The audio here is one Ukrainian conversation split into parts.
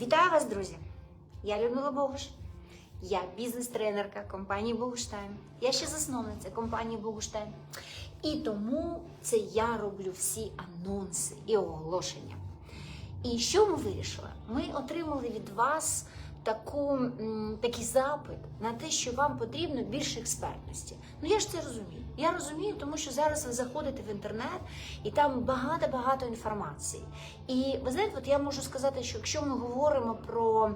Вітаю вас, друзі! Я Людмила Богуш. Я бізнес-тренерка компанії Богуштайн. Я ще засновниця компанії Богуштайн. І тому це я роблю всі анонси і оголошення. І що ми вирішили? Ми отримали від вас таку, такий запит на те, що вам потрібно більше експертності. Ну я ж це розумію. Я розумію, тому що зараз ви заходите в інтернет і там багато-багато інформації. І ви знаєте, от я можу сказати, що якщо ми говоримо про,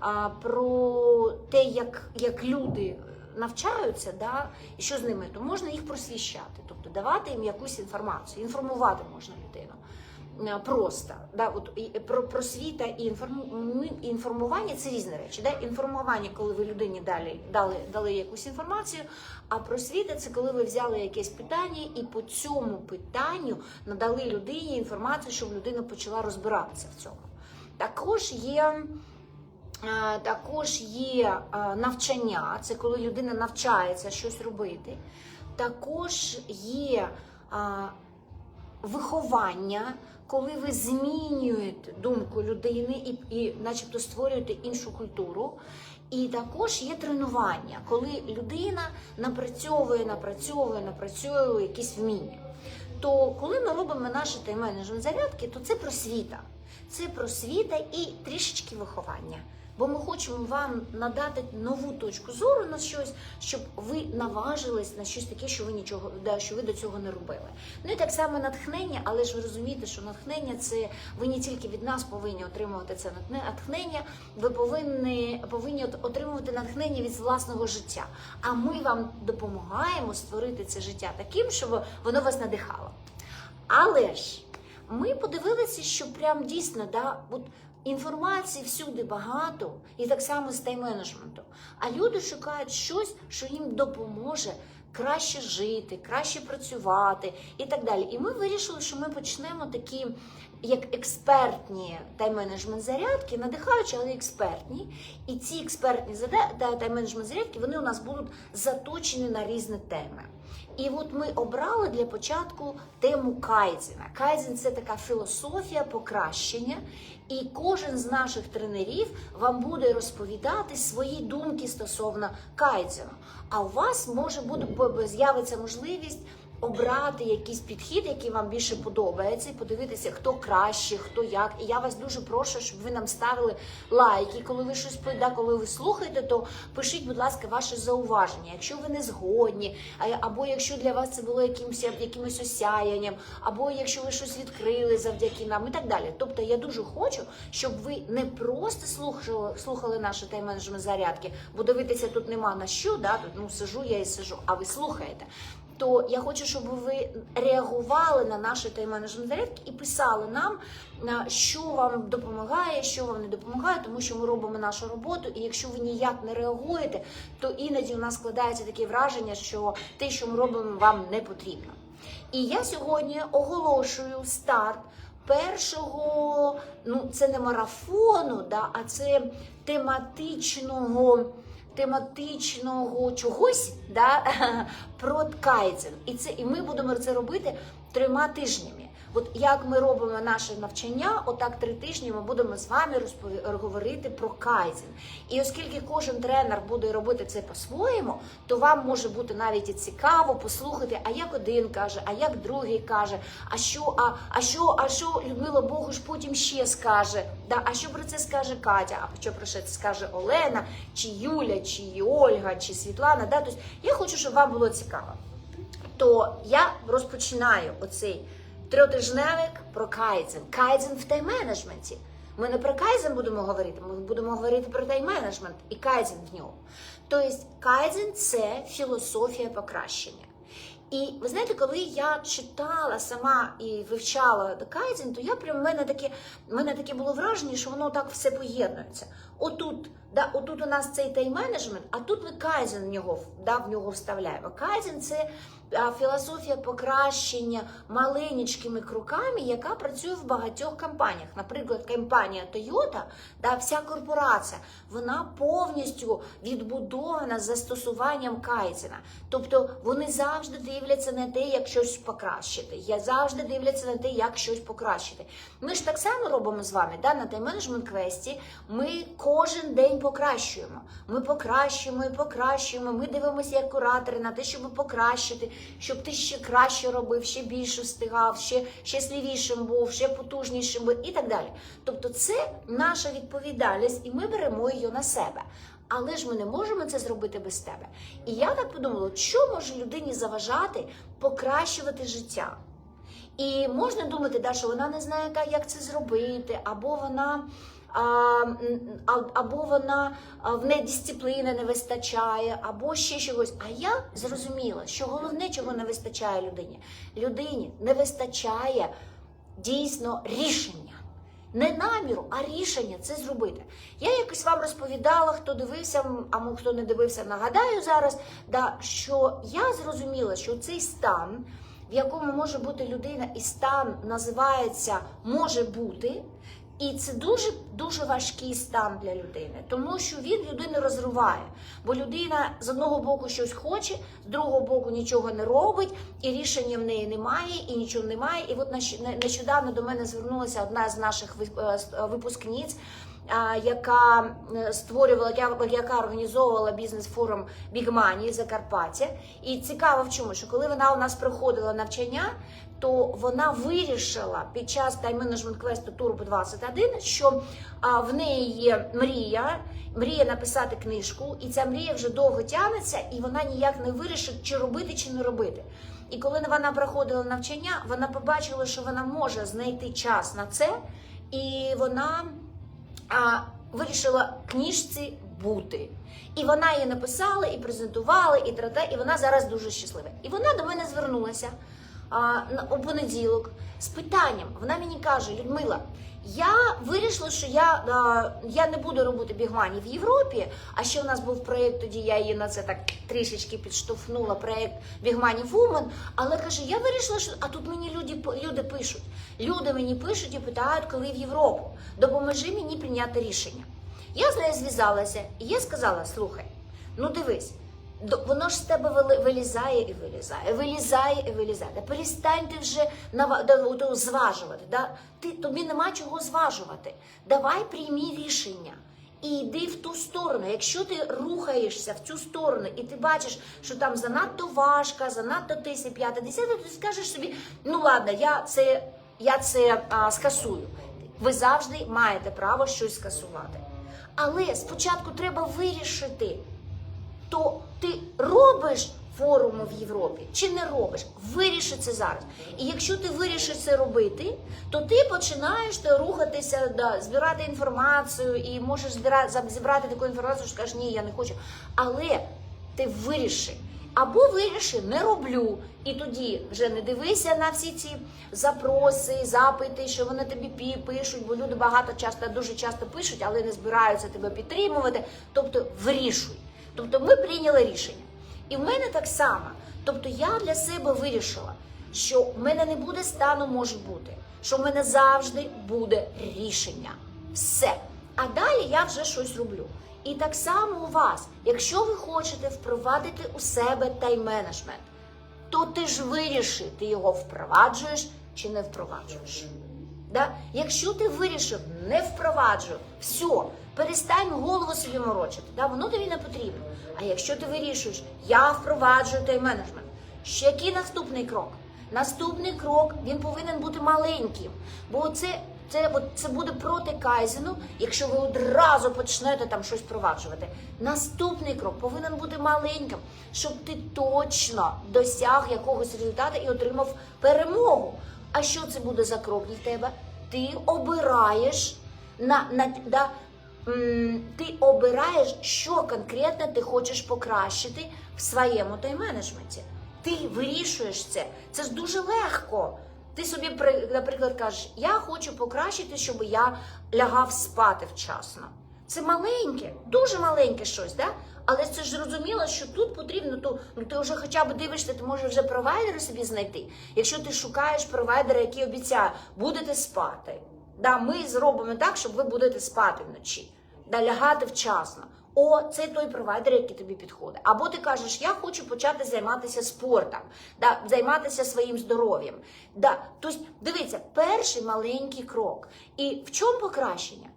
а, про те, як, як люди навчаються, да, і що з ними, то можна їх просвіщати, тобто давати їм якусь інформацію, інформувати можна людину. Е, Просто да, от про просвіта і інформу- інформування це різні речі. Да? Інформування, коли ви людині далі дали, дали якусь інформацію, а просвіта це коли ви взяли якесь питання і по цьому питанню надали людині інформацію, щоб людина почала розбиратися в цьому. Також є. е, Також є е, навчання, це коли людина навчається щось робити. Також є виховання, коли ви змінюєте думку людини і, і начебто створюєте іншу культуру. І також є тренування, коли людина напрацьовує, напрацьовує, напрацьовує якісь вміння. То коли ми робимо наші тайм-менеджмент зарядки, то це просвіта. Це просвіта і трішечки виховання. Бо ми хочемо вам надати нову точку зору на щось, щоб ви наважились на щось таке, що ви нічого да, що ви до цього не робили. Ну і так само натхнення, але ж ви розумієте, що натхнення це ви не тільки від нас повинні отримувати це натхнення, ви повинні, повинні отримувати натхнення від власного життя. А ми вам допомагаємо створити це життя таким, щоб воно вас надихало. Але ж ми подивилися, що прям дійсно да, от інформації всюди багато, і так само з тайм-менеджменту. А люди шукають щось, що їм допоможе краще жити, краще працювати і так далі. І ми вирішили, що ми почнемо такі. Як експертні тайм-менеджмент зарядки, надихаючі, але експертні. І ці експертні тайм-менеджмент зарядки вони у нас будуть заточені на різні теми. І от ми обрали для початку тему Кайдзена. Кайдзен це така філософія покращення, і кожен з наших тренерів вам буде розповідати свої думки стосовно Кайдзену. А у вас може бути з'явиться можливість. Обрати якийсь підхід, який вам більше подобається, і подивитися, хто краще, хто як. І я вас дуже прошу, щоб ви нам ставили лайки. Коли ви щось да, коли ви слухаєте, то пишіть, будь ласка, ваші зауваження. Якщо ви не згодні, або якщо для вас це було якимось, якимось осяянням, або якщо ви щось відкрили завдяки нам, і так далі. Тобто я дуже хочу, щоб ви не просто слухали, слухали наші тайм-менеджмент зарядки, бо дивитися тут нема на що, да, тут ну сижу я і сижу, а ви слухаєте то я хочу, щоб ви реагували на наші тайм-менеджмент зарядки і писали нам, на що вам допомагає, що вам не допомагає, тому що ми робимо нашу роботу. І якщо ви ніяк не реагуєте, то іноді у нас складається таке враження, що те, що ми робимо, вам не потрібно. І я сьогодні оголошую старт першого, ну це не марафону, да, а це тематичного тематичного чогось да, про кайдзен. І це і ми будемо це робити трьома тижнями. От як ми робимо наше навчання, отак три тижні ми будемо з вами говорити про кайдзен. І оскільки кожен тренер буде робити це по-своєму, то вам може бути навіть і цікаво послухати, а як один каже, а як другий каже, а що, а, а що, а що Людмила Богуш потім ще скаже, да, а що про це скаже Катя, а що про це скаже Олена, чи Юля, чи Ольга, чи Світлана. Да? Тобто я хочу, щоб вам було цікаво. То я розпочинаю оцей трьотижневик про кайдзен. Кайдзен в тайм-менеджменті. Ми не про кайдзен будемо говорити, ми будемо говорити про тайм-менеджмент і кайдзен в ньому. Тобто кайдзен це філософія покращення. І ви знаєте, коли я читала сама і вивчала Кайдзен, то я прям мене таке, мене таке було враження, що воно так все поєднується. Отут, да, отут у нас цей тайм-менеджмент, а тут ми Кайдзен в нього, да, в нього вставляємо. Кайдзен це філософія покращення маленькими кроками, яка працює в багатьох компаніях. Наприклад, компанія Toyota, да, вся корпорація, вона повністю відбудована застосуванням кайзена. Тобто вони завжди дивляться на те, як щось покращити. Я завжди дивляться на те, як щось покращити. Ми ж так само робимо з вами да, на тайм-менеджмент квесті. Ми кожен день покращуємо. Ми покращуємо і покращуємо. Ми дивимося як куратори на те, щоб покращити, щоб ти ще краще робив, ще більше встигав, ще щасливішим був, ще потужнішим був і так далі. Тобто, це наша відповідальність, і ми беремо її на себе. Але ж ми не можемо це зробити без тебе. І я так подумала, що може людині заважати покращувати життя? І можна думати, да, що вона не знає, як це зробити, або вона. Або вона в неї дисципліни не вистачає, або ще чогось. А я зрозуміла, що головне, чого не вистачає людині, людині не вистачає дійсно рішення. Не наміру, а рішення це зробити. Я якось вам розповідала, хто дивився, а мо хто не дивився, нагадаю зараз, да, що я зрозуміла, що цей стан, в якому може бути людина, і стан називається може бути. І це дуже дуже важкий стан для людини, тому що він людину розриває. Бо людина з одного боку щось хоче, з другого боку нічого не робить, і рішення в неї немає, і нічого немає. І от нещ- не- нещодавно до мене звернулася одна з наших е, е, випускниць, яка е, створювала, яка організовувала бізнес-форум Бігмані Закарпаття. І цікаво в чому, що коли вона у нас проходила навчання, то вона вирішила під час тайм-менеджмент квесту Турбо 21, що а, в неї є мрія, мрія написати книжку, і ця мрія вже довго тягнеться, і вона ніяк не вирішить, чи робити, чи не робити. І коли вона проходила навчання, вона побачила, що вона може знайти час на це, і вона а, вирішила книжці бути. І вона її написала, і презентувала, і трата, і вона зараз дуже щаслива. І вона до мене звернулася у понеділок з питанням. Вона мені каже: Людмила, я вирішила, що я, я не буду робити бігмані в Європі. А ще у нас був проєкт, тоді я її на це так трішечки підштовхнула. Проєкт Бігмані Вумен. Але каже, я вирішила, що а тут мені люди люди пишуть. Люди мені пишуть і питають, коли в Європу. Допоможи мені прийняти рішення. Я з нею зв'язалася, і я сказала: слухай, ну дивись. Воно ж з тебе вилізає і вилізає, вилізає і вилізає. Та перестань ти вже зважувати. Да? Ти, тобі нема чого зважувати. Давай приймі рішення і йди в ту сторону. Якщо ти рухаєшся в цю сторону і ти бачиш, що там занадто важка, занадто тисяча п'ята, десята, ти скажеш собі, ну ладно, я це, я це а, скасую. Ви завжди маєте право щось скасувати. Але спочатку треба вирішити, то ти робиш форуму в Європі чи не робиш? Виріши це зараз. І якщо ти вирішиш це робити, то ти починаєш та рухатися, да, збирати інформацію і можеш збира- за- зібрати таку інформацію, що скажеш, ні, я не хочу. Але ти виріши. Або виріши, не роблю, і тоді вже не дивися на всі ці запроси, запити, що вони тобі пишуть, бо люди багато часто, дуже часто пишуть, але не збираються тебе підтримувати. Тобто вирішуй. Тобто ми прийняли рішення. І в мене так само. Тобто я для себе вирішила, що в мене не буде стану може бути, що в мене завжди буде рішення. Все. А далі я вже щось роблю. І так само у вас, якщо ви хочете впровадити у себе тайм-менеджмент, то ти ж виріши, ти його впроваджуєш чи не впроваджуєш. Да? Якщо ти вирішив не впроваджую, все, перестань голову собі морочити, да? воно тобі не потрібно. А якщо ти вирішуєш, я впроваджую тайм-менеджмент, ще який наступний крок? Наступний крок він повинен бути маленьким, бо це, це, це буде проти кайзену, якщо ви одразу почнете там щось впроваджувати. Наступний крок повинен бути маленьким, щоб ти точно досяг якогось результату і отримав перемогу. А що це буде за крок для тебе? Ти обираєш на, на да, ти обираєш, що конкретно ти хочеш покращити в своєму тайм-менеджменті. Ти вирішуєш це. Це ж дуже легко. Ти собі, наприклад, кажеш, я хочу покращити, щоб я лягав спати вчасно. Це маленьке, дуже маленьке щось, да? Але це ж зрозуміло, що тут потрібно, то ну ти вже хоча б дивишся, ти можеш вже провайдера собі знайти. Якщо ти шукаєш провайдера, який обіцяє, будете спати. Да, ми зробимо так, щоб ви будете спати вночі, да, лягати вчасно. О, це той провайдер, який тобі підходить. Або ти кажеш, я хочу почати займатися спортом, да, займатися своїм здоров'ям. Да. Тобто, дивіться, перший маленький крок. І в чому покращення?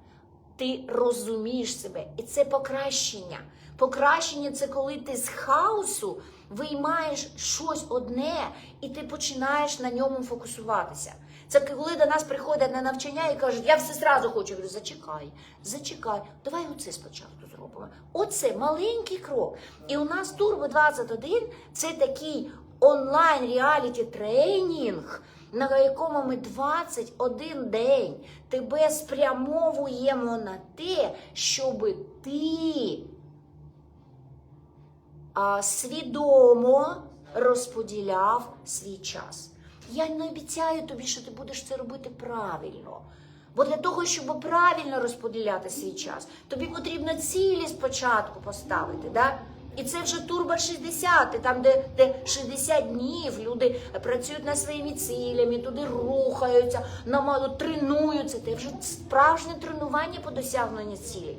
Ти розумієш себе, і це покращення. Покращення це коли ти з хаосу виймаєш щось одне, і ти починаєш на ньому фокусуватися. Це коли до нас приходять на навчання і кажуть, я все зразу хочу. Я говорю, зачекай, зачекай, давай оце спочатку зробимо. Оце маленький крок. І у нас Турбо 21 це такий онлайн реаліті тренінг, на якому ми 21 день тебе спрямовуємо на те, щоб ти свідомо розподіляв свій час. Я не обіцяю тобі, що ти будеш це робити правильно. Бо для того, щоб правильно розподіляти свій час, тобі потрібно цілі спочатку поставити. Да? І це вже турбо 60, там, де, де 60 днів люди працюють над своїми цілями, туди рухаються, намало тренуються. Це вже справжнє тренування по досягненню цілей.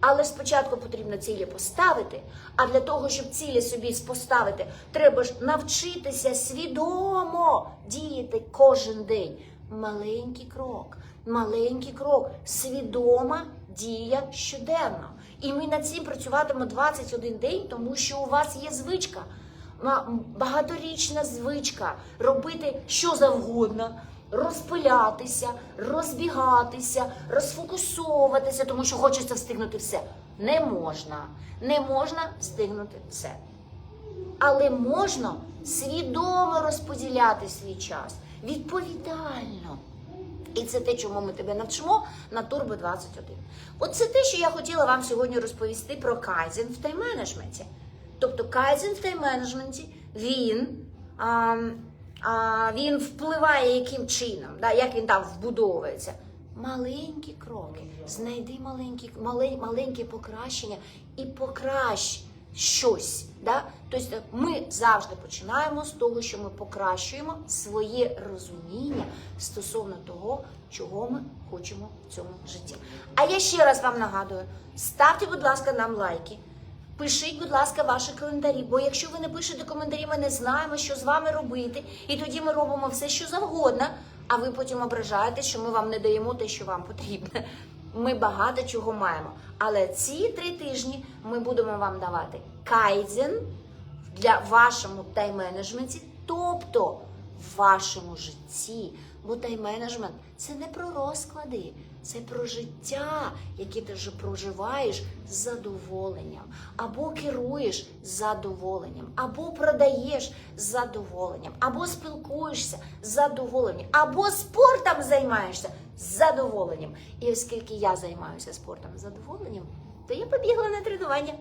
Але спочатку потрібно цілі поставити. А для того, щоб цілі собі поставити, треба ж навчитися свідомо діяти кожен день. Маленький крок, маленький крок, свідома дія щоденно. І ми над цим працюватимемо 21 день, тому що у вас є звичка. Багаторічна звичка робити що завгодно, розпилятися, розбігатися, розфокусовуватися, тому що хочеться встигнути все. Не можна. Не можна встигнути все. Але можна свідомо розподіляти свій час відповідально. І це те, чому ми тебе навчимо на Турбо 21. От це те, що я хотіла вам сьогодні розповісти про кайзен в тайм-менеджменті. Тобто кайзен в тайм-менеджменті, він, а, він впливає яким чином, да, як він там вбудовується. Маленькі кроки. Знайди маленькі, мале, маленьке покращення і покращ щось. Да? Тобто ми завжди починаємо з того, що ми покращуємо своє розуміння стосовно того, чого ми хочемо в цьому житті. А я ще раз вам нагадую: ставте, будь ласка, нам лайки. Пишіть, будь ласка, ваші коментарі, бо якщо ви не пишете коментарі, ми не знаємо, що з вами робити, і тоді ми робимо все, що завгодно, а ви потім ображаєтесь, що ми вам не даємо те, що вам потрібно. Ми багато чого маємо. Але ці три тижні ми будемо вам давати кайдзен для вашому тайм-менеджменті, тобто в вашому житті. Бо тайм-менеджмент це не про розклади, це про життя, яке ти вже проживаєш з задоволенням, або керуєш з задоволенням, або продаєш з задоволенням, або спілкуєшся з задоволенням, або спортом займаєшся з задоволенням. І оскільки я займаюся спортом з задоволенням, то я побігла на тренування.